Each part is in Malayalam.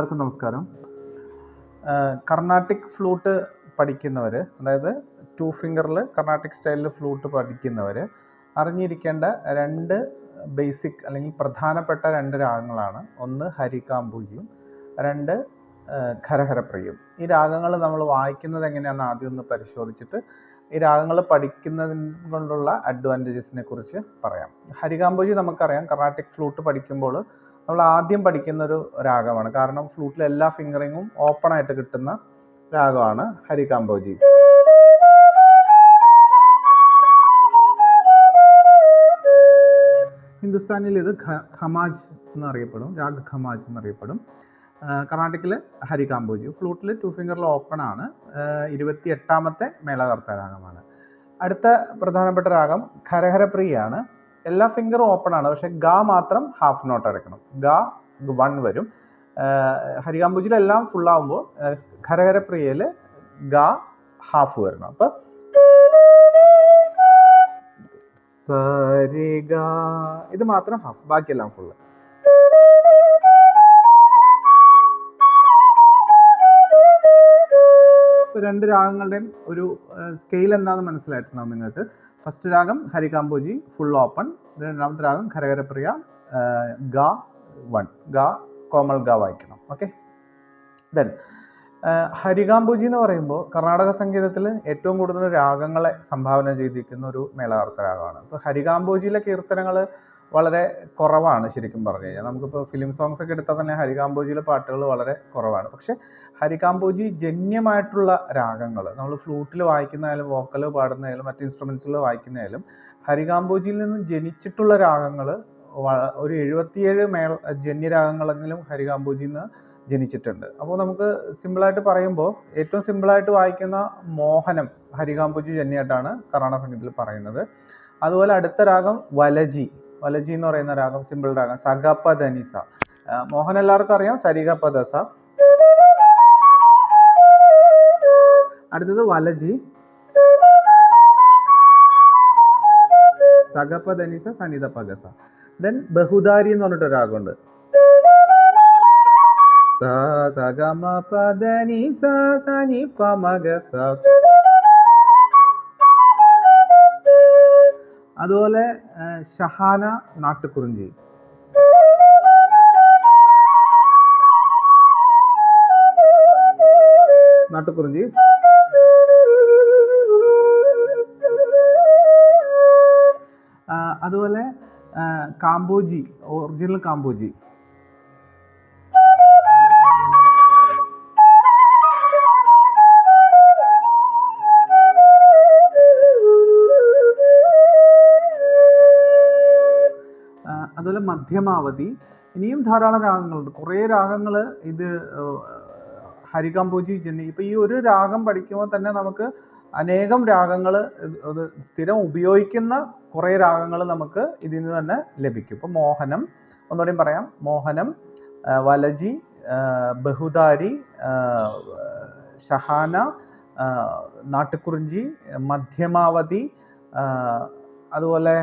എല്ലാവർക്കും നമസ്കാരം. കർണാട്ടിക് ഫ്ലൂട്ട് പഠിക്കുന്നവർ അതായത് ടു ഫിംഗറിൽ കർണാട്ടിക് സ്റ്റൈലിൽ ഫ്ലൂട്ട് പഠിക്കുന്നവർ അറിഞ്ഞിരിക്കേണ്ട രണ്ട് ബേസിക് അല്ലെങ്കിൽ പ്രധാനപ്പെട്ട രണ്ട് രാഗങ്ങളാണ്. ഒന്ന് ഹരികാംബൂജിയും രണ്ട് ഖരഹരപ്രിയും ഈ രാഗങ്ങൾ നമ്മൾ വായിക്കുന്നത് എങ്ങനെയാണെന്ന് ആദ്യം ഒന്ന് പരിശോധിച്ചിട്ട് ഈ രാഗങ്ങൾ പഠിക്കുന്നതിന് കൊണ്ടുള്ള അഡ്വാന്റേജസിനെ കുറിച്ച് പറയാം. ഹരികാംബോജി നമുക്കറിയാം കർണാട്ടിക് ഫ്ലൂട്ട് പഠിക്കുമ്പോൾ നമ്മൾ ആദ്യം പഠിക്കുന്ന ഒരു രാഗമാണ്. കാരണം ഫ്ലൂട്ടിലെ എല്ലാ ഫിംഗറിങ്ങും ഓപ്പൺ ആയിട്ട് കിട്ടുന്ന രാഗമാണ് ഹരി കാമ്പോജി ഹിന്ദുസ്ഥാനിൽ ഇത് ഖമാജ് എന്നറിയപ്പെടും. രാഗ് ഖമാജ് എന്നറിയപ്പെടും. കർണാടകയിൽ കാമ്പോജി ഫ്ലൂട്ടിൽ ടു ഫിംഗറിൽ ഓപ്പൺ ആണ്. ഇരുപത്തി എട്ടാമത്തെ മേളകർത്ത രാഗമാണ്. അടുത്ത പ്രധാനപ്പെട്ട രാഗം ഖരഹരപ്രിയാണ് എല്ലാ ഫിംഗറും ഓപ്പൺ ആണ്. പക്ഷെ ഗ മാത്രം ഹാഫ് നോട്ട് അടക്കണം ഗ വൺ വരും. ഹരികാംബുജിലെല്ലാം ഫുൾ ആകുമ്പോൾ ഖരഹരപ്രിയയിൽ ഗ ഹാഫ് വരണം. അപ്പൊ സരിഗ ഇത് മാത്രം ഹാഫ് ബാക്കിയെല്ലാം ഫുള്ള് രണ്ട് രാഗങ്ങളുടെയും ഒരു സ്കെയിൽ എന്താണെന്ന് മനസ്സിലായിട്ടുണ്ടാവും നിങ്ങൾക്ക്? ഫസ്റ്റ് രാഗം ഹരികാംബോജി ഫുൾ ഓപ്പൺ രണ്ടാമത്തെ രാഗം ഖരകരപ്രിയ ഗ വൺ. ഗ കോമൾ ഗ വായിക്കണം. ഓക്കെ ദെൻ ഹരികാംബോജി എന്ന് പറയുമ്പോൾ കർണാടക സംഗീതത്തിൽ ഏറ്റവും കൂടുതൽ രാഗങ്ങളെ സംഭാവന ചെയ്തിരിക്കുന്ന ഒരു മേളാർത്ത രാഗമാണ്. അപ്പോൾ ഹരികാംബോജിയിലെ കീർത്തനങ്ങൾ വളരെ കുറവാണ് ശരിക്കും പറഞ്ഞു കഴിഞ്ഞാൽ. നമുക്കിപ്പോൾ ഫിലിം സോങ്സ് ഒക്കെ എടുത്താൽ തന്നെ ഹരികാംബോജിയിലെ പാട്ടുകൾ വളരെ കുറവാണ്. പക്ഷേ ഹരികാംബോജി ജന്യമായിട്ടുള്ള രാഗങ്ങൾ നമ്മൾ ഫ്ലൂട്ടിൽ വായിക്കുന്നതായാലും വോക്കൽ പാടുന്നതായാലും മറ്റ് ഇൻസ്ട്രുമെൻസിൽ വായിക്കുന്നതായാലും ഹരികാംബോജിയിൽ നിന്ന് ജനിച്ചിട്ടുള്ള രാഗങ്ങൾ ഒരു എഴുപത്തിയേഴ് മേള ജന്യരാഗങ്ങളെങ്കിലും ഹരികാംബോജിയിൽ നിന്ന് ജനിച്ചിട്ടുണ്ട്. അപ്പോൾ നമുക്ക് സിമ്പിളായിട്ട് പറയുമ്പോൾ ഏറ്റവും സിമ്പിളായിട്ട് വായിക്കുന്ന മോഹനം ഹരികാംബോജി ജന്യമായിട്ടാണ് കർണാടക സംഗീതത്തിൽ പറയുന്നത്. അതുപോലെ അടുത്ത രാഗം വലജി. വലജി എന്ന് പറയുന്ന രാഗം സിമ്പിൾ രാഗം സഗപ്പ ധനിസ. മോഹൻ എല്ലാവർക്കും അറിയാം. സരിഗപ്പ ദസ. അടുത്തത് വലജി. സഗപ്പ ധനിസ സനിത പഗസ ദെൻ ബഹുദാരി എന്ന് പറഞ്ഞിട്ട് രാഗമുണ്ട്. സ സഗമ പദനി സ സനി പമഗസ അതുപോലെ ഷഹാന നാട്ടുകുറിഞ്ചി. നാട്ടുകുറിഞ്ചി. അതുപോലെ കാമ്പോജി ഒറിജിനൽ കാമ്പോജി അതുപോലെ മധ്യമാവതി ഇനിയും ധാരാളം രാഗങ്ങളുണ്ട്. കുറേ രാഗങ്ങൾ ഇത് ഹരികമ്പോജി ജന്നി ഇപ്പം ഈ ഒരു രാഗം പഠിക്കുമ്പോൾ തന്നെ നമുക്ക് അനേകം രാഗങ്ങൾ അത് സ്ഥിരം ഉപയോഗിക്കുന്ന കുറേ രാഗങ്ങൾ നമുക്ക് ഇതിൽ നിന്ന് തന്നെ ലഭിക്കും. ഇപ്പം മോഹനം ഒന്നുകൂടി പറയാം. മോഹനം വലജി ബഹുദാരി ഷഹാന നാട്ടുക്കുറിഞ്ചി മധ്യമാവതി അതുപോലെ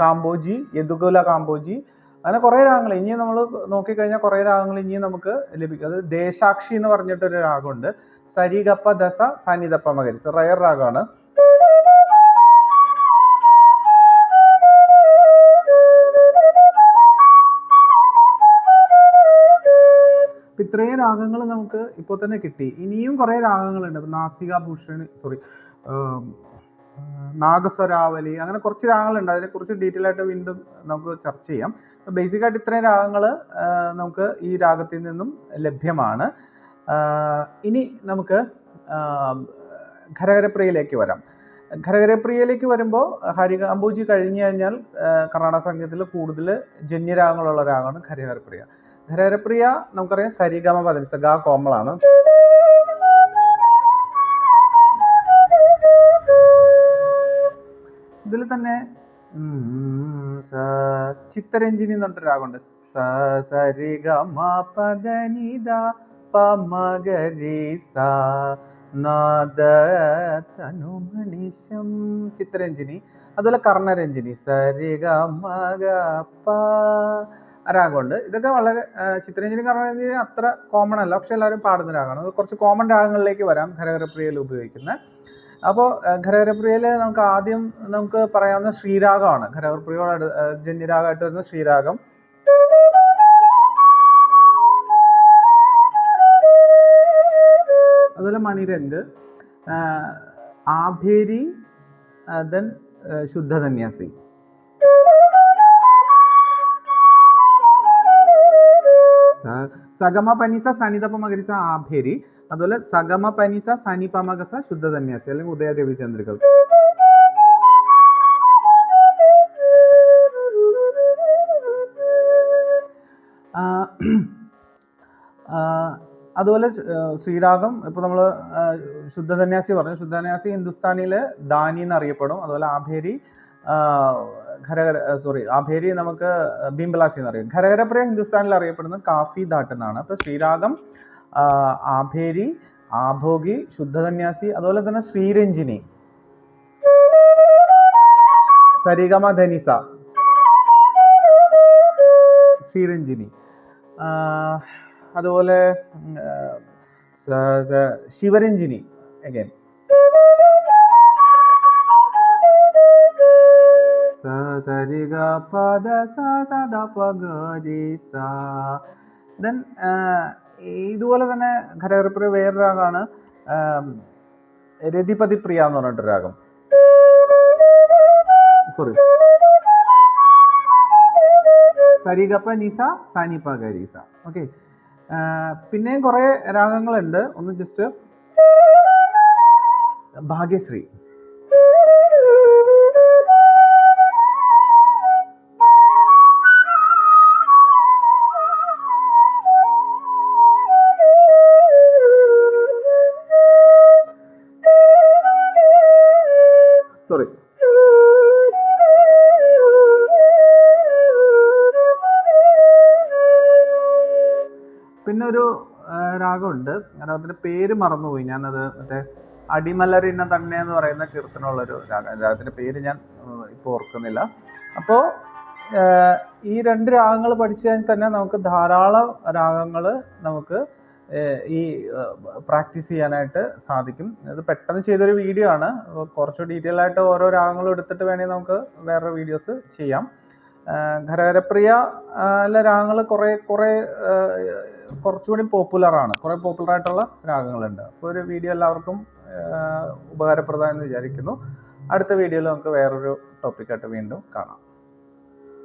കാമ്പോജി യദുകുല കാമ്പോജി അങ്ങനെ കുറേ രാഗങ്ങൾ. ഇനി നമ്മൾ നോക്കിക്കഴിഞ്ഞാൽ കുറേ രാഗങ്ങൾ ഇനിയും നമുക്ക് ലഭിക്കും. അത് ദേശാക്ഷി എന്ന് പറഞ്ഞിട്ടൊരു രാഗമുണ്ട്. സരിഗപ്പ ദസ സനിതപ്പ മകരി റയർ രാഗമാണ്. ഇത്രയും രാഗങ്ങൾ നമുക്ക് ഇപ്പോൾ തന്നെ കിട്ടി. ഇനിയും കുറേ രാഗങ്ങളുണ്ട്. നാസിക ഭൂഷണി സോറി നാഗസ്വരാവലി അങ്ങനെ കുറച്ച് രാഗങ്ങളുണ്ട്. അതിനെക്കുറിച്ച് ഡീറ്റെയിൽ ആയിട്ട് വീണ്ടും നമുക്ക് ചർച്ച ചെയ്യാം. ബേസിക് ആയിട്ട് ഇത്രയും രാഗങ്ങൾ നമുക്ക് ഈ രാഗത്തിൽ നിന്നും ലഭ്യമാണ്. ഇനി നമുക്ക് ഖരകരപ്രിയയിലേക്ക് വരാം. ഖരകരപ്രിയയിലേക്ക് വരുമ്പോൾ ഹരി അംബൂജി കഴിഞ്ഞു കഴിഞ്ഞാൽ കർണാടക സംഗീതത്തിൽ കൂടുതൽ ജന്യരാഗങ്ങളുള്ള രാഗമാണ് ഖരകരപ്രിയ. ഖരകരപ്രിയ നമുക്കറിയാം സരിഗമ പതിനിസ ഗാ കോമളാണ്. ഇതിൽ തന്നെ ചിത്തരഞ്ജിനി എന്ന് പറഞ്ഞിട്ട് രാഗമുണ്ട്. സ സരി ഗ മ പദ നി ദ പ മ സ നാദ തനുമണിശം ചിത്തരഞ്ജിനി. അതുപോലെ കർണരഞ്ജിനി. സരി ഗ മ പ രാഗമുണ്ട്. ഇതൊക്കെ വളരെ ചിത്രരഞ്ജിനി കർണരഞ്ജിനി അത്ര കോമൺ അല്ല. പക്ഷെ എല്ലാവരും പാടുന്ന രാഗമാണ്. അത് കുറച്ച് കോമൺ രാഗങ്ങളിലേക്ക് വരാം. ഘരഘരപ്രിയയിൽ ഉപയോഗിക്കുന്ന അപ്പോൾ ഖരകരപ്രിയയിൽ നമുക്ക് ആദ്യം നമുക്ക് പറയാവുന്ന ശ്രീരാഗമാണ്. ഖരകരപ്രിയോട് ജന്യരാഗമായിട്ട് വരുന്ന ശ്രീരാഗം. അതുപോലെ മണിരംഗ് ആഭേരി ദെൻ ശുദ്ധധന്യാസി സഗമ പനിസ സനിതപ മകരിസ ആഭേരി. അതുപോലെ സഗമ പനിസ സനിപമകസ ശുദ്ധധന്യാസി അല്ലെങ്കിൽ ഉദയദേവി ചന്ദ്രികൾ അതുപോലെ ശ്രീരാഗം ഇപ്പോൾ നമ്മൾ ശുദ്ധധന്യാസി പറഞ്ഞു. ശുദ്ധധന്യാസി ഹിന്ദുസ്ഥാനിയിൽ ദാനി എന്നറിയപ്പെടും. അതുപോലെ ആഭേരി ഖരകര സോറി ആഭേരി നമുക്ക് ബിംബലാസി എന്നറിയാം. ഖരകരപ്രിയ ഹിന്ദുസ്ഥാനിൽ അറിയപ്പെടുന്നത് കാഫി ദാട്ട് എന്നാണ്. അപ്പോൾ ശ്രീരാഗം ആഭേരി ആഭോഗി ശുദ്ധധന്യാസി അതുപോലെ തന്നെ ശ്രീരഞ്ജിനി സരിഗമ ധനിസ ശ്രീരഞ്ജിനി അതുപോലെ ശിവരഞ്ജിനി അഗൈൻ സരിഗ പദ സദ പഗരിസ ദെൻ ഇതുപോലെ തന്നെ ഖരകരപ്രിയ വേറെ രാഗമാണ് രതിപതി പ്രിയ എന്ന് പറഞ്ഞിട്ട് രാഗം. സോറി സരിഗപ്പ നിസ സാനിപ്പ ഗരീസ ഓക്കെ പിന്നെയും കുറേ രാഗങ്ങളുണ്ട്. ഒന്ന് ജസ്റ്റ് ഭാഗ്യശ്രീ. ഒരു രാഗമുണ്ട്. അതിന്റെ പേര് മറന്നുപോയി. ഞാനത് മറ്റേ അടിമലറിന തന്നെ എന്ന് പറയുന്ന കീർത്തനമുള്ളൊരു രാഗം. രാഗത്തിന്റെ പേര് ഞാൻ ഇപ്പോൾ ഓർക്കുന്നില്ല. അപ്പോൾ ഈ രണ്ട് രാഗങ്ങൾ പഠിച്ചു കഴിഞ്ഞാൽ തന്നെ നമുക്ക് ധാരാളം രാഗങ്ങൾ നമുക്ക് ഈ പ്രാക്ടീസ് ചെയ്യാനായിട്ട് സാധിക്കും. ഇത് പെട്ടെന്ന് ചെയ്തൊരു വീഡിയോ ആണ്. കുറച്ച് ഡീറ്റെയിൽ ആയിട്ട് ഓരോ രാഗങ്ങളും എടുത്തിട്ട് വേണമെങ്കിൽ നമുക്ക് വേറെ വീഡിയോസ് ചെയ്യാം. ഖരകരപ്രിയ അല്ല രാഗങ്ങൾ കുറേ കുറേ കുറച്ചുകൂടി പോപ്പുലറാണ് കുറേ പോപ്പുലറായിട്ടുള്ള രാഗങ്ങളുണ്ട്. അപ്പോൾ ഒരു വീഡിയോ എല്ലാവർക്കും ഉപകാരപ്രദമെന്ന് വിചാരിക്കുന്നു. അടുത്ത വീഡിയോയിൽ നമുക്ക് വേറൊരു ടോപ്പിക്കായിട്ട് വീണ്ടും കാണാം.